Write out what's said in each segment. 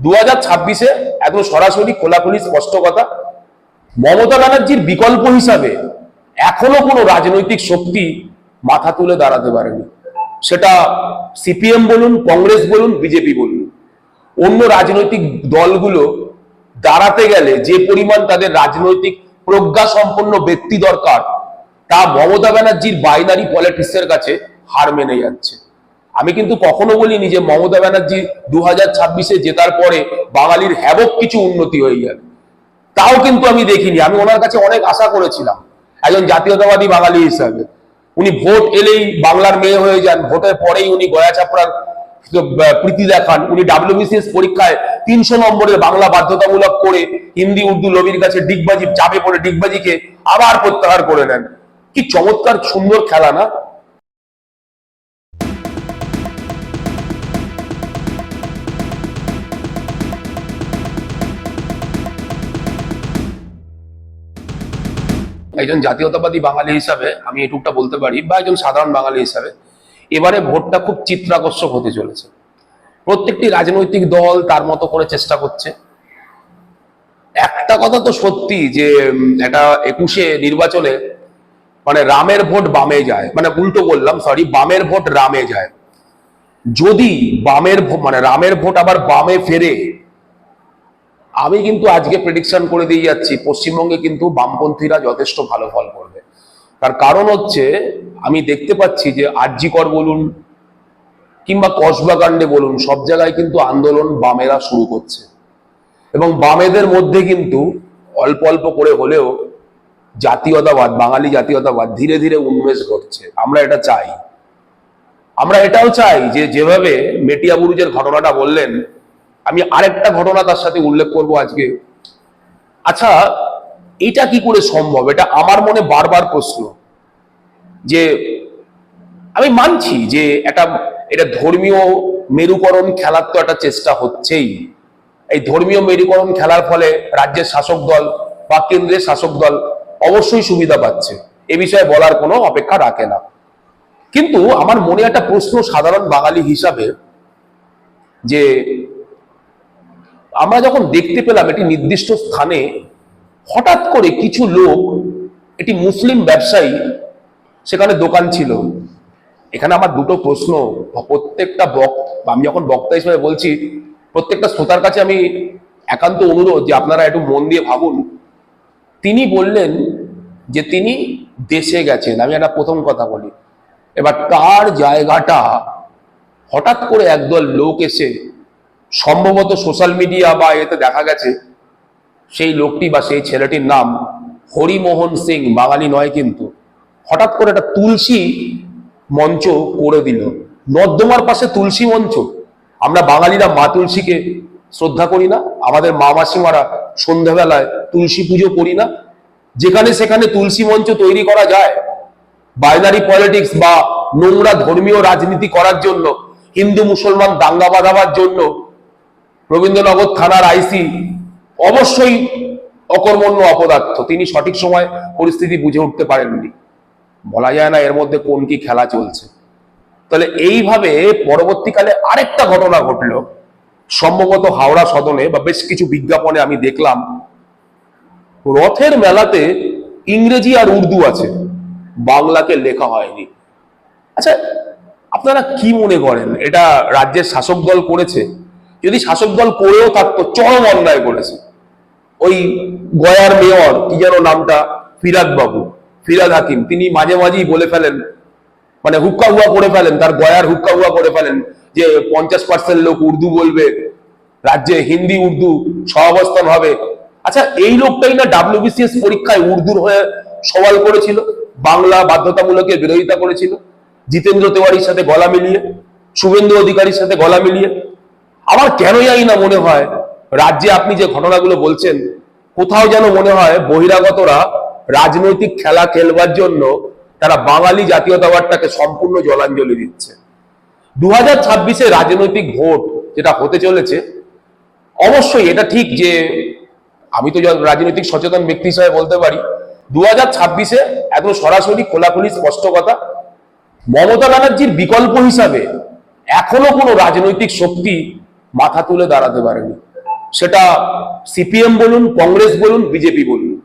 দু হাজার ছাব্বিশে একদম সরাসরি খোলাখুলি স্পষ্ট কথা। মমতা ব্যানার্জির বিকল্প হিসাবে এখনও কোনো রাজনৈতিক শক্তি মাথা তুলে দাঁড়াতে পারেনি। সেটা সিপিএম বলুন, কংগ্রেস বলুন, বিজেপি বলুন। অন্য রাজনৈতিক দলগুলো দাঁড়াতে গেলে যে পরিমাণ তাদের রাজনৈতিক প্রজ্ঞা সম্পন্ন ব্যক্তি দরকার, তা মমতা ব্যানার্জির বাইনারি পলিটিক্সের কাছে হার মেনে যাচ্ছে। আমি কিন্তু কখনো বলিনি যে মমতা ব্যানার্জি দু হাজার ছাব্বিশে জেতার পরে বাঙালির হ্যাবক কিছু উন্নতি হয়ে যাবে। তাও কিন্তু আমি দেখিনি। আমি ওনার কাছে অনেক আশা করেছিলাম। একজন জাতীয়তাবাদী বাঙালি হিসাবে। উনি ভোট এলেই বাংলার মেয়ে হয়ে যান। ভোটের পরেই উনি গয়া চাপড়ার প্রীতি দেখান। উনি ডাব্লিউবিসিএস পরীক্ষায় তিনশো নম্বরের বাংলা বাধ্যতামূলক করে হিন্দি, উর্দু লবির কাছে ডিগবাজি চাপে পড়ে ডিগবাজিকে আবার প্রত্যাহার করে নেন। কি চমৎকার, সুন্দর খেলা না? একজন জাতীয়তাবাদী বাঙালি হিসাবে আমি এটুকটা বলতে পারি, বা একজন সাধারণ বাঙালি হিসাবে, এবারে ভোটটা খুব চিত্রাকর্ষক হতে চলেছে। প্রত্যেকটি রাজনৈতিক দল তার মতো করে চেষ্টা করছে। একটা কথা তো সত্যি যে এটা একুশে নির্বাচনে মানে রামের ভোট বামে যায় মানে উল্টো বললাম সরি বামের ভোট রামে যায়। যদি বামের মানে রামের ভোট আবার বামে ফেরে আমি কিন্তু আজকে প্রেডিকশন করে দিয়ে যাচ্ছি, পশ্চিমবঙ্গে কিন্তু বামপন্থীরা যথেষ্ট ভালো ফল করবে। তার কারণ হচ্ছে, আমি দেখতে পাচ্ছি যে আরজিকর বলুন কিংবা কসবাকাণ্ডে বলুন, সব জায়গায় কিন্তু আন্দোলন বামেরা শুরু করছে। এবং বামেদের মধ্যে কিন্তু অল্প অল্প করে হলেও জাতীয়তাবাদ, বাঙালি জাতীয়তাবাদ ধীরে ধীরে উন্মেষ ঘটছে। আমরা এটা চাই। আমরা এটাও চাই যে যেভাবে মেটিয়া বুরুজের ঘটনাটা বললেন আমি আরেকটা ঘটনা তার সাথে উল্লেখ করব আজকে। আচ্ছা এটা কি করে সম্ভব? এটা আমার মনে বারবার প্রশ্ন। যে আমি মানছি যে একটা, এটা ধর্মীয় মেরুকরণ খেলার তো একটা চেষ্টা হচ্ছেই। এই ধর্মীয় মেরুকরণ খেলার ফলে রাজ্যের শাসক দল বা কেন্দ্রের শাসক দল অবশ্যই সুবিধা পাচ্ছে। এ বিষয়ে বলার কোনো অপেক্ষা রাখে না। কিন্তু আমার মনে একটা প্রশ্ন সাধারণ বাঙালি হিসাবে যে আমরা যখন দেখতে পেলাম একটি নির্দিষ্ট স্থানে হঠাৎ করে কিছু লোক, একটি মুসলিম ব্যবসায়ী, সেখানে দোকান ছিল। এখানে আমার দুটো প্রশ্ন। প্রত্যেকটা বক, আমি যখন বক্তা হিসেবে বলছি, প্রত্যেকটা শ্রোতার কাছে আমি একান্ত অনুরোধ যে আপনারা একটু মন দিয়ে ভাবুন। তিনি বললেন যে তিনি দেশে গেছেন। আমি একটা প্রথম কথা বলি। এবার তার জায়গাটা হঠাৎ করে একদল লোক এসে সম্ভবত সোশ্যাল মিডিয়া বা এতে দেখা গেছে, সেই লোকটি বা সেই ছেলেটির নাম হরিমোহন সিং, বাঙালি নয় কিন্তু। হঠাৎ করে একটা তুলসী মঞ্চ করে দিল। নর্দমার পাশে তুলসী মঞ্চ। আমরা বাঙালিরা মা তুলসীকে শ্রদ্ধা করি না, আমাদের মা মাসিমারা সন্ধ্যাবেলায় তুলসী পুজো করি না। যেখানে সেখানে তুলসী মঞ্চ তৈরি করা যায়। বাইনারি পলিটিক্স বা নোংরা ধর্মীয় রাজনীতি করার জন্য, হিন্দু মুসলমান দাঙ্গা বাঁধাবার জন্য রবীন্দ্রনগর থানার আইসি অবশ্যই অকর্মণ্য অপদার্থ। তিনি সঠিক সময় পরিস্থিতি বুঝে উঠতে পারেননি। বলা যায় না এর মধ্যে কোন কি খেলা চলছে। তাহলে এইভাবে পরবর্তীকালে আরেকটা ঘটনা ঘটল। সম্ভবত হাওড়া সদনে বা বেশ কিছু বিজ্ঞাপনে আমি দেখলাম, রথের মেলাতে ইংরেজি আর উর্দু আছে, বাংলাকে লেখা হয়নি। আচ্ছা আপনারা কি মনে করেন? এটা রাজ্যের শাসক দল করেছে? যদি শাসক দল করেও থাকতো, চরম অন্যায় করেছে। ওই গয়ার মেয়র, কি যেন নামটা? ফিরাদ বাবু, ফিরাদ হাকিম। তিনি মাঝে মাঝেই বলে ফেলেন মানে হুক্কা হুয়া করে ফেলেন, তার গয়ার হুক্কা হুয়া করে ফেলেন, যে পঞ্চাশ পার্সেন্ট লোক উর্দু বলবে, রাজ্যে হিন্দি, উর্দু সহাবস্থান হবে। আচ্ছা এই লোকটাই না ডাব্লিউবিসিএস পরীক্ষায় উর্দুর হয়ে সওয়াল করেছিল, বাংলা বাধ্যতামূলকের বিরোধিতা করেছিল, জিতেন্দ্র তেওয়ারির সাথে গলা মিলিয়ে, শুভেন্দু অধিকারীর সাথে গলা মিলিয়ে আমার কেন না মনে হয়? রাজ্যে আপনি যে ঘটনাগুলো বলছেন, কোথাও যেন মনে হয় বহিরাগতরা রাজনৈতিক খেলা খেলবার জন্য তারা বাঙালি জাতীয়তাবাদটাকে সম্পূর্ণ জলাঞ্জলি দিচ্ছে। দু হাজার ছাব্বিশে রাজনৈতিক ভোট যেটা হতে চলেছে, অবশ্যই এটা ঠিক যে আমি তো রাজনৈতিক সচেতন ব্যক্তি হিসাবে বলতে পারি দু হাজার ছাব্বিশে একদম সরাসরি খোলাখুলি স্পষ্ট কথা, মমতা ব্যানার্জির বিকল্প হিসাবে এখনও কোনো রাজনৈতিক শক্তি মাথা তুলে দাঁড়াতে পারেনি। সেটা সিপিএম বলুন, কংগ্রেস বলুন, বিজেপি বলুন।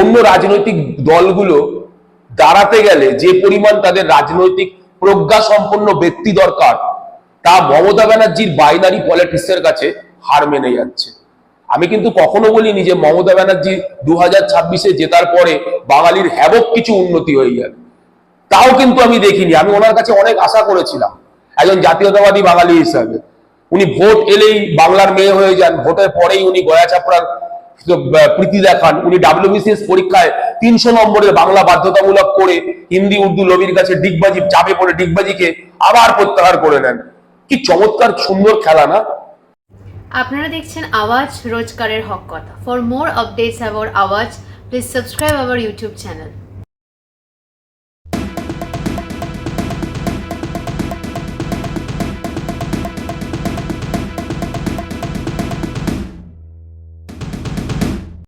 অন্য রাজনৈতিক দলগুলো দাঁড়াতে গেলে যে পরিমাণ তাদের রাজনৈতিক প্রজ্ঞা সম্পন্ন ব্যক্তি দরকার, তা মমতা ব্যানার্জির বাইনারি পলিটিক্সের কাছে হার মেনে যাচ্ছে। আমি কিন্তু কখনো বলিনি যে মমতা ব্যানার্জি দু হাজার ছাব্বিশে জেতার পরে বাঙালির হ্যাবক কিছু উন্নতি হয়ে যাবে। তাও কিন্তু আমি দেখিনি। আমি ওনার কাছে অনেক আশা করেছিলাম। একজন জাতীয়তাবাদী বাঙালি হিসাবে। উনি ভোট এলেই বাংলার মেয়ে হয়ে যান। ভোটের পরেই উনি গয়া চাপড়ার প্রীতি দেখান। উনি ডাব্লিউবিসিএস পরীক্ষায় তিনশো নম্বরের বাংলা বাধ্যতামূলক করে হিন্দি, উর্দু লবির কাছে ডিগবাজি চাপে পড়ে ডিগবাজিকে আবার প্রত্যাহার করে নেন। কি চমৎকার, সুন্দর খেলা না? আপনারা দেখছেন আওয়াজ রোজকারের হক কথা। For more updates about Awaaz please subscribe our YouTube channel